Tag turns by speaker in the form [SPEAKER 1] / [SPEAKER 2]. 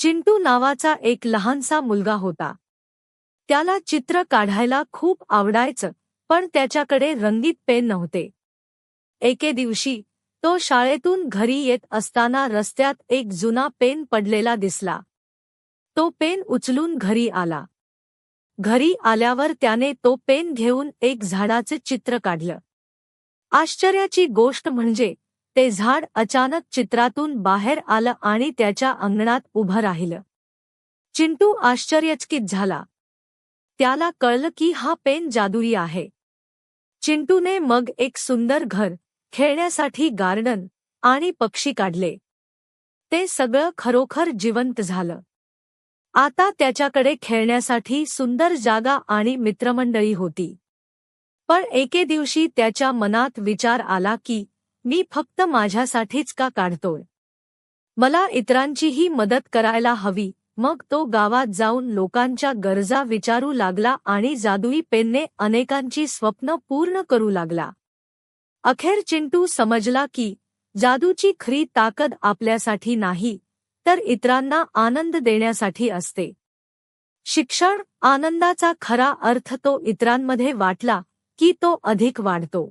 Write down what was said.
[SPEAKER 1] चिंटू नावाचा एक लहानसा मुलगा होता. त्याला चित्र काढायला खूप आवडायचं पण त्याच्याकडे रंगीत पेन नव्हते. एके दिवशी तो शाळेतून घरी येत असताना रस्त्यात एक जुना पेन पडलेला दिसला. तो पेन उचलून घरी आला. घरी आल्यावर त्याने तो पेन घेऊन एक झाडाचे चित्र काढलं. आश्चर्याची गोष्ट म्हणजे ते झाड अचानक चित्रातून बाहेर आलं आणि त्याच्या अंगणात उभं राहिलं. चिंटू आश्चर्यचकित झाला. त्याला कळलं की हा पेन जादुई आहे. चिंटूने मग एक सुंदर घर खेळण्यासाठी गार्डन आणि पक्षी काढले. ते सगळं खरोखर जिवंत झालं. आता त्याच्याकडे खेळण्यासाठी सुंदर जागा आणि मित्रमंडळी होती. पण एके दिवशी त्याच्या मनात विचार आला की मी फक्त माझ्यासाठीच का काढतोय? मला इतरांचीही मदत करायला हवी. मग तो गावात जाऊन लोकांच्या गरजा विचारू लागला आणि जादुई पेनने अनेकांची स्वप्न पूर्ण करू लागला. अखेर चिंटू समजला की जादूची खरी ताकद आपल्यासाठी नाही तर इतरांना आनंद देण्यासाठी असते. शिक्षण आनंदाचा खरा अर्थ तो इतरांमध्ये वाटला की तो अधिक वाढतो.